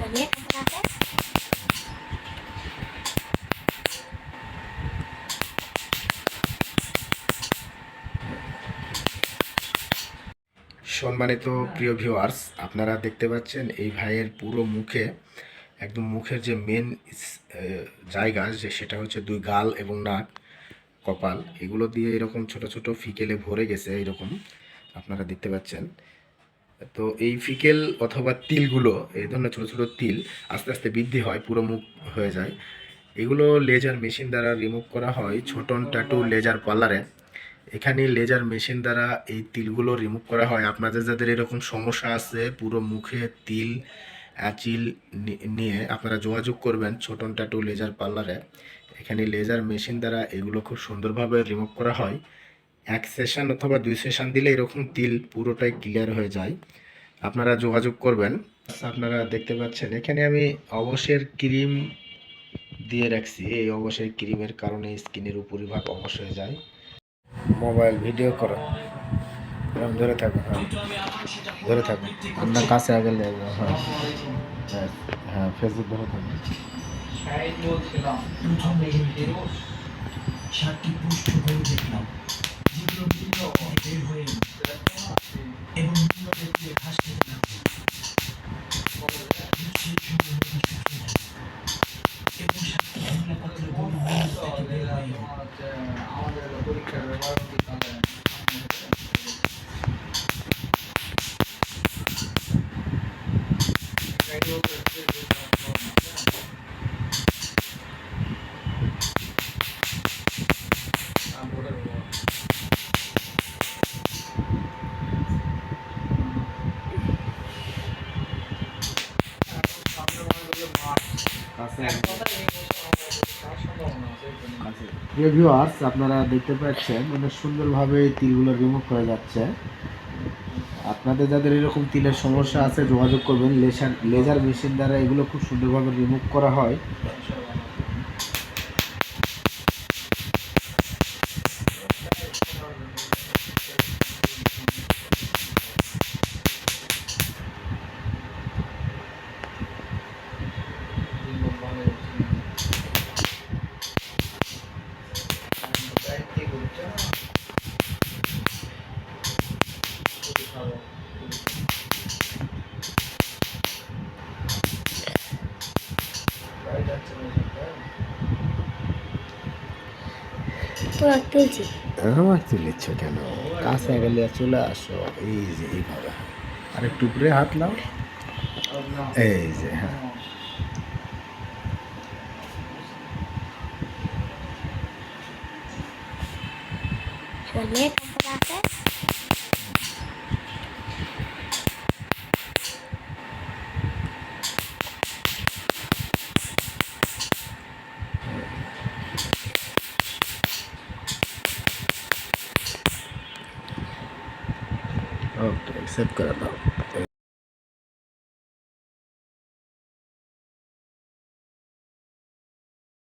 সম্মানিত প্রিয় ভিউয়ার্স আপনারা দেখতে পাচ্ছেন এই ভাইয়ের পুরো মুখে, একদম মুখের যে মেন জায়গা যে সেটা হচ্ছে দুই গাল এবং নাক, কপাল, এগুলো দিয়ে এরকম ছোট ছোট ফিকেলে ভরে গেছে এরকম, আপনারা দেখতে পাচ্ছেন। তো এই ফিকেল অথবা তিলগুলো, এই ধরনের ছোটো ছোটো তিল আস্তে আস্তে বৃদ্ধি হয়, পুরো মুখ হয়ে যায়। এগুলো লেজার মেশিন দ্বারা রিমুভ করা হয়, ছোটন ট্যাটু লেজার পার্লারে এখানে লেজার মেশিন দ্বারা এই তিলগুলো রিমুভ করা হয়। আপনাদের যাদের এরকম সমস্যা আছে, পুরো মুখে তিল অ্যাচিল নিয়ে আপনারা যোগাযোগ করবেন ছোটন ট্যাটু লেজার পার্লারে এখানে লেজার মেশিন দ্বারা এগুলো খুব সুন্দরভাবে রিমুভ করা হয়। এক সেশন অথবা দুই সেশন দিলে এরকম তিল পুরোটাই ক্লিয়ার হয়ে যায়। আপনারা যোগাযোগ করবেন। আপনারা দেখতে পাচ্ছেন, এখানে আমি অবশ্যের ক্রিম দিয়ে রাখছি। এই অবশ্যের ক্রিমের কারণে স্কিনের উপরিভাগ অবশ হয়ে যায়। মোবাইল ভিডিও করো। এরকম ধরে থাকো হ্যাঁ। ধরে থাকো। আপনার কাছে আগে হ্যাঁ। হ্যাঁ হ্যাঁ ফেসবুক ধরে থাকো। প্রথমে দেখলাম। বের হয়ে এলো এবং ভিন্ন দেখতে ঘাস খেতে লাগলো সেই সময় নদী শুকিয়ে গেল। এবং সাতটি মহিলা পাত্র গরু মহিলা থেকে প্রিয় ভিউয়ার্স আপনারা দেখতে পাচ্ছেন মানে সুন্দরভাবে তিলগুলো রিমুভ করা যাচ্ছে। আপনাদের যাদের এরকম তিলের সমস্যা আছে, যোগাযোগ করবেন। লেসার লেজার মেশিন দ্বারা এগুলো খুব সুন্দরভাবে রিমুভ করা হয়। আমার তুলেছ কেন? কাছে গেলে চলে আসো। এই যে এইভাবে। আর একটু উপরে হাত নাও। এই যে হ্যাঁ। kapatın. सबस्क्राईब करत आहोत